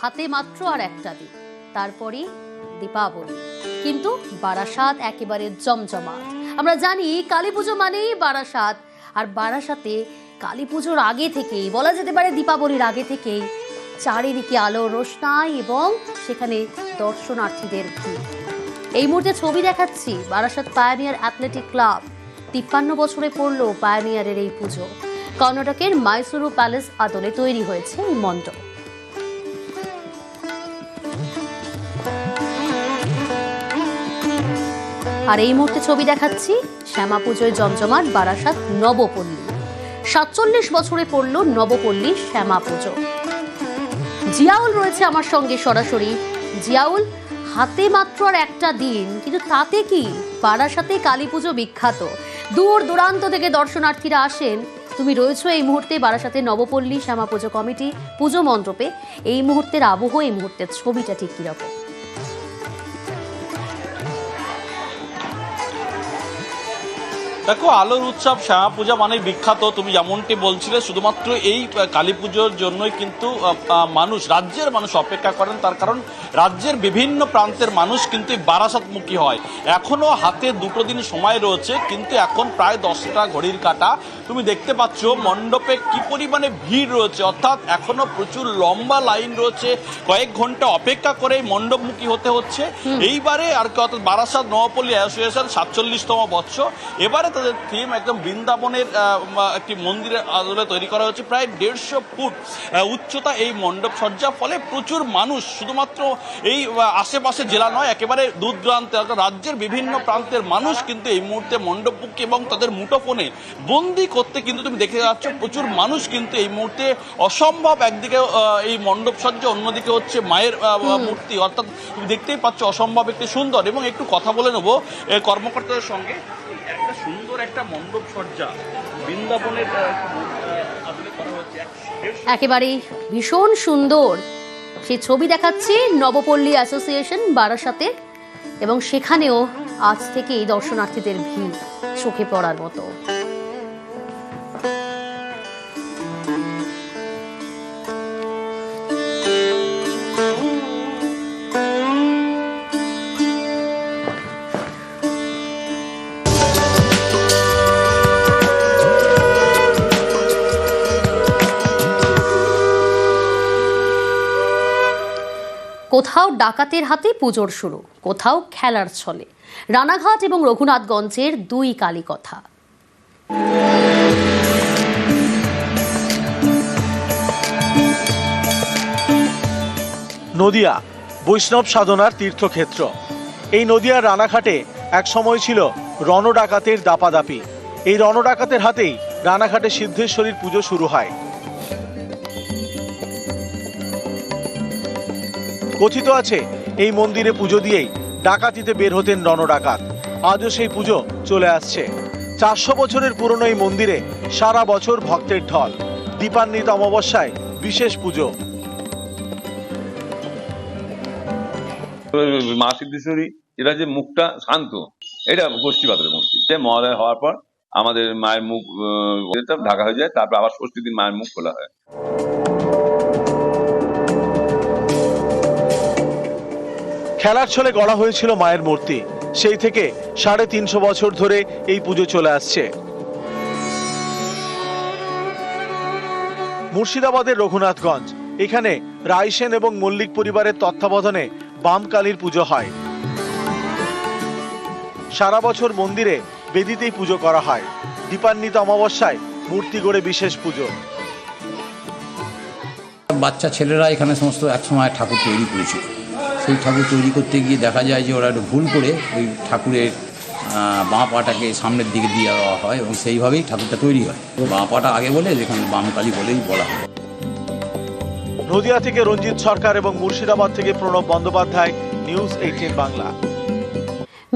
হাতে মাত্র আর একটা দিন। তারপরই দীপাবলি। কিন্তু বারাসাত একেবারে জমজমাট। আমরা জানি কালী পুজো মানেই বারাসাত। আর বারাসাতে কালী পুজোর আগে থেকেই, বলা যেতে পারে দীপাবলির আগে থেকেই চারিদিকে আলো রোশনাই এবং সেখানে দর্শনার্থীদের ভিড়। এই মুহূর্তে ছবি দেখাচ্ছি বারাসাত পায়োনিয়ার অ্যাথলেটিক ক্লাব তিপ্পান্ন বছরে পড়ল পায়োনিয়ারের এই পুজো। কর্ণাটকের মাইসুরু প্যালেস আদলে তৈরি হয়েছে এই মণ্ডপ। আর এই মুহূর্তে ছবি দেখাচ্ছি শ্যামা পুজোয় জমজমাট বারাসাত নবপল্লী। সাতচল্লিশ বছরে পড়ল নবপল্লী শ্যামা পুজো জিয়াউল রয়েছে আমার সঙ্গে সরাসরি। জিয়াউল, হাতে মাত্র আর একটা দিন, কিন্তু তাতে কি? বারাসাতে কালী পুজো বিখ্যাত। দূর দূরান্ত থেকে দর্শনার্থীরা আসেন। তুমি রয়েছো এই মুহূর্তে বারাসাতে নবপল্লী শ্যামা পুজো কমিটি, পুজো মণ্ডপে। এই মুহূর্তের আবহ, এই মুহূর্তের ছবিটা ঠিক কীরকম? দেখো আলোর উৎসব শ্যামা পূজা মানে বিখ্যাত। তুমি যেমনটি বলছিলে শুধুমাত্র এই কালী পুজোর জন্যই কিন্তু মানুষ রাজ্যের মানুষ অপেক্ষা করেন। তার কারণ রাজ্যের বিভিন্ন প্রান্তের মানুষ কিন্তু এই বারাসাতমুখী হয়। এখনও হাতে দুটো দিন সময় রয়েছে কিন্তু এখন প্রায় দশটা ঘড়ির কাটা। তুমি দেখতে পাচ্ছ মণ্ডপে কি পরিমাণে ভিড় রয়েছে। অর্থাৎ এখনও প্রচুর লম্বা লাইন রয়েছে। কয়েক ঘণ্টা অপেক্ষা করে মণ্ডপমুখী হতে হচ্ছে। এইবারে আর কি অর্থাৎ বারাসাত নবপল্লী অ্যাসোসিয়েশন সাতচল্লিশতম বৎসর এবারে তাদের থিম একদম বৃন্দাবনের একটি মন্দিরের আদলে তৈরি করা হয়েছে প্রায় দেড়শো ফুট উচ্চতা এই মণ্ডপ সজ্জা ফলে প্রচুর মানুষ শুধুমাত্র এই আশেপাশে জেলা নয় একেবারে দূর দূরান্তে অর্থাৎ রাজ্যের বিভিন্ন প্রান্তের মানুষ কিন্তু এই মুহূর্তে মণ্ডপমুখী এবং তাদের মুঠোফোনে বন্দি করতে কিন্তু তুমি দেখে যাচ্ছ প্রচুর মানুষ কিন্তু এই মুহূর্তে অসম্ভব একদিকে এই মণ্ডপ সজ্জা অন্যদিকে হচ্ছে মায়ের মূর্তি অর্থাৎ তুমি দেখতেই পাচ্ছ অসম্ভব একটি সুন্দর এবং একটু কথা বলে নেব কর্মকর্তাদের সঙ্গে। সুন্দর একটা মণ্ডপ সজ্জা বৃন্দাবনের একেবারেই ভীষণ সুন্দর। সেই ছবি দেখাচ্ছে নবপল্লী অ্যাসোসিয়েশন বারাসাতে এবং সেখানেও আজ থেকেই দর্শনার্থীদের ভিড় চোখে পড়ার মতো। কোথাও ডাকাতের হাতে পুজোর শুরু, কোথাও খেলার ছলে। রানাঘাট এবং রঘুনাথগঞ্জের দুই কালী কথা নদিয়া, বৈষ্ণব সাধনার তীর্থক্ষেত্র। এই নদিয়ার রানাঘাটে এক সময় ছিল রণডাকাতের দাপাদাপি। এই রণডাকাতের হাতেই রানাঘাটে সিদ্ধেশ্বরীর পুজো শুরু হয়। কথিত আছে, এই মন্দিরে পুজো দিয়েই ডাকাতিতে বের হতেন রণডাকাত আজও সেই পুজো চলে আসছে। চারশো বছরের পুরনো এই মন্দিরে সারা বছর ভক্তের ঢল। দীপান্বিত অমাবস্যায় বিশেষ পুজো। মা সিদ্ধেশ্বরী এটা যে মুখটা শান্ত, এটা ষষ্ঠী পাথরের মূর্তি। যে মহালয় হওয়ার পর আমাদের মায়ের মুখ ঢাকা হয়ে যায়, তারপর আবার ষষ্ঠী দিন মায়ের মুখ খোলা হয়। খেলার ছলে গড়া হয়েছিল মায়ের মূর্তি। সেই থেকে সাড়ে তিনশো বছর ধরে এই পুজো চলে আসছে। মুর্শিদাবাদের রঘুনাথগঞ্জ। এখানে রায়সেন এবং মল্লিক পরিবারের তত্ত্বাবধানে বাম কালীর পুজো হয়। সারা বছর মন্দিরে বেদিতেই পুজো করা হয়। দীপান্বিত অমাবস্যায় মূর্তি গড়ে বিশেষ পুজো। বাচ্চা ছেলেরা এখানে সমস্ত একসময় ঠাকুর তৈরি করেছিল সেই ঠাকুর তৈরি করতে গিয়ে দেখা যায় যে ওরা একটু ভুল করে ওই ঠাকুরের বাঁ পাটাকে সামনের দিকে দিয়ে দেওয়া হয় এবং সেইভাবেই ঠাকুরটা তৈরি হয়। বাঁ পাটা আগে বলে যেখানে বাম কালী বলেই বলা হয়। নদিয়া থেকে রঞ্জিত সরকার এবং মুর্শিদাবাদ থেকে প্রণব বন্দ্যোপাধ্যায় নিউজ এইটিন বাংলা।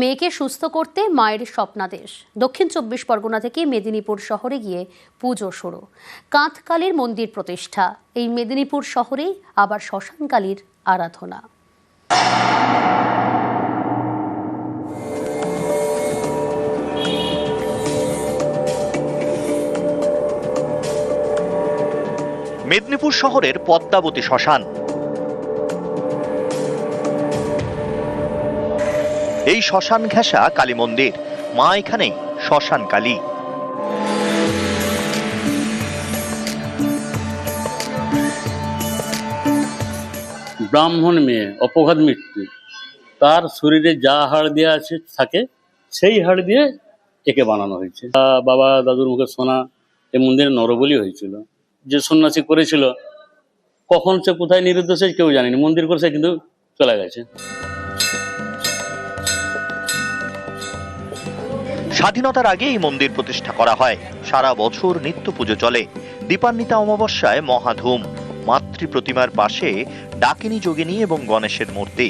মেয়েকে সুস্থ করতে মায়ের স্বপ্নাদেশ। দক্ষিণ চব্বিশ পরগনা থেকে মেদিনীপুর শহরে গিয়ে পুজো শুরু। কাঁধকালীর মন্দির প্রতিষ্ঠা। এই মেদিনীপুর শহরেই আবার শ্মশানকালীর আরাধনা। মেদিনীপুর শহরের পদ্মাবতী শ্মশান। এই শ্মশান ঘেঁষা কালী মন্দির মা এখানেই শ্মশান কালী। ব্রাহ্মণ মেয়ে, অপঘাত মৃত্যু। তার শরীরে যা হাড় দেওয়া আছে থাকে, সেই হাড় দিয়ে একে বানানো হয়েছে। বাবা দাদুর মুখে শোনা এই মন্দিরে নরবলি হয়েছিল। যে সন্ন্যাসী করেছিল, কখন সে কোথায় নিরুদ্ধ সে কেউ জানেনি। মন্দির করে সে কিন্তু চলে গেছে। স্বাধীনতার আগে এই মন্দির প্রতিষ্ঠা করা হয়। সারা বছর নিত্য পুজো চলে। দীপান্বিতা অমাবস্যায় মহাধুম মাতৃ প্রতিমার পাশে ডাকিনী যোগিনী এবং গণেশের মূর্তি।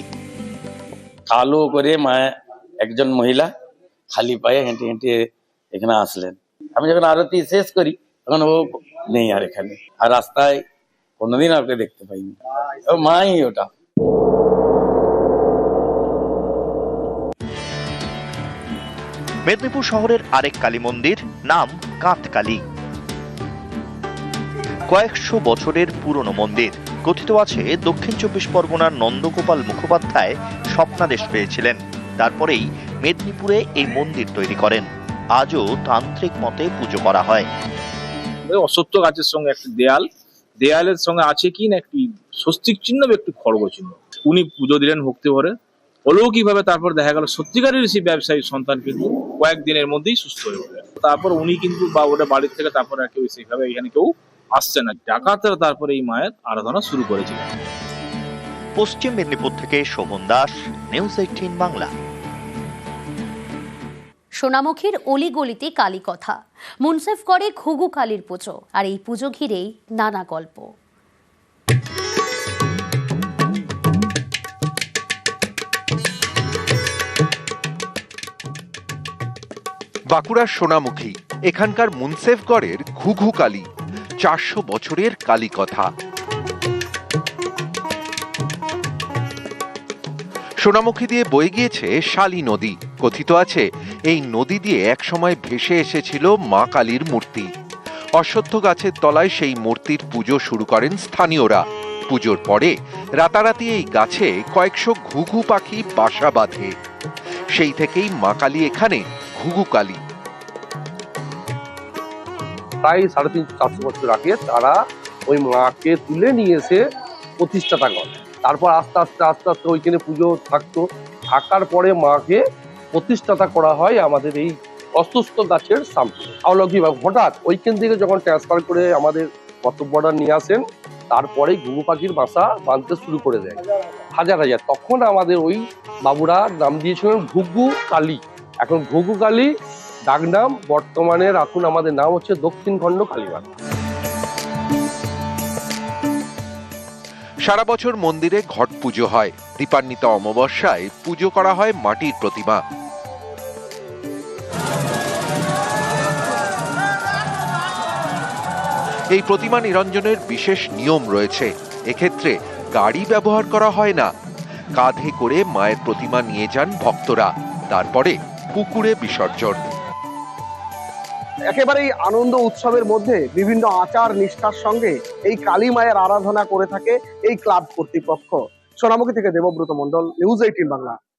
কালো করে মায়ে একজন মহিলা খালি পায়ে হেঁটে হেঁটে এখানে আসলেন। আমি যখন আরতি শেষ করি তখন ও নেই আর এখানে। আর রাস্তায় কোনোদিন আর ওকে দেখতে পাইনি। ও মাই ওটা। মেদিনীপুর শহরের আরেক কালী মন্দির নাম কাঁতকালী। কয়েকশো বছরের পুরনো মন্দির। কথিত আছে, দক্ষিণ চব্বিশ পরগনার নন্দগোপাল মুখোপাধ্যায় স্বপ্নাদেশ পেয়েছিলেন। তারপরেই মেদিনীপুরে এই মন্দির তৈরি করেন। আজও তান্ত্রিক মতে পুজো করা হয়। অসত্য গাছের সঙ্গে একটি দেয়াল। দেয়ালের সঙ্গে আছে কি না একটি স্বস্তিক চিহ্ন বা একটি খড়গ চিহ্ন? উনি পুজো দিলেন ভক্তি ভরে। অলৌকিকভাবে তারপর দেখা গেল সত্যিকারের সেই ব্যবসায়ী সন্তান কিন্তু কয়েকদিনের মধ্যেই সুস্থ হয়ে উঠলেন। তারপর উনি কিন্তু বা ওটা বাড়ির থেকে তারপর আর কেউ সেইভাবে এখানে কেউ আসছে না। ডাকাতরা তারপরে এই মায়ের আরাধনা শুরু করেছিলেন। পশ্চিম মেদিনীপুর থেকে শোভন দাস নিউজ এইটিন বাংলা। সোনামুখীর অলিগলিতে কালী কথা মুনসেফ করে ঘুঘু কালীর পুজো আর এই পুজো ঘিরেই নানা গল্প। বাঁকুড়ার সোনামুখী এখানকার মুন্সেফগড়ের ঘুঘু কালী। চারশো বছরের কালী কথা সোনামুখী দিয়ে বয়ে গিয়েছে শালী নদী। কথিত আছে, এই নদী দিয়ে একসময় ভেসে এসেছিল মা কালীর মূর্তি। অশ্বত্থ গাছের তলায় সেই মূর্তির পুজো শুরু করেন স্থানীয়রা। পুজোর পরে রাতারাতি এই গাছে কয়েকশো ঘুঘু পাখি বাসা বাঁধে। সেই থেকেই মা কালী এখানে ঘুঘু কালী। প্রায় সাড়ে তিন চারশো বছর আগে তারা ওই মাকে তুলে নিয়ে এসে প্রতিষ্ঠাতা করে। তারপর আস্তে আস্তে আস্তে আস্তে ওইখানে পুজো থাকতো। থাকার পরে মাকে প্রতিষ্ঠাতা করা হয় আমাদের এই অসুস্থ গাছের সামনে। হঠাৎ ওইখান থেকে যখন ট্রান্সফার করে আমাদের কর্তব্যটা নিয়ে আসেন তারপরে ঘুঘু পাখির বাসা বাঁধতে শুরু করে দেয়। হাজার হাজার। তখন আমাদের ওই বাবুরা নাম দিয়েছিলেন ঘুঘু কালী। এখন ঘুঘু কালী ডাকনাম, বর্তমানে রাখুন, আমাদের নাম হচ্ছে দক্ষিণ খণ্ড কালীবাড়ি। সারা বছর মন্দিরে ঘট পুজো হয়। দীপান্বিতা অমাবস্যায় পুজো করা হয় মাটির প্রতিমা। এই প্রতিমা নিরঞ্জনের বিশেষ নিয়ম রয়েছে। এক্ষেত্রে গাড়ি ব্যবহার করা হয় না। কাঁধে করে মায়ের প্রতিমা নিয়ে যান ভক্তরা। তারপরে পুকুরে বিসর্জন। একেবারেই আনন্দ উৎসবের মধ্যে বিভিন্ন আচার নিষ্ঠার সঙ্গে এই কালী মায়ের আরাধনা করে থাকে এই ক্লাব কর্তৃপক্ষ। সোনামুখী থেকে দেবব্রত মন্ডল নিউজ এইটিন বাংলা।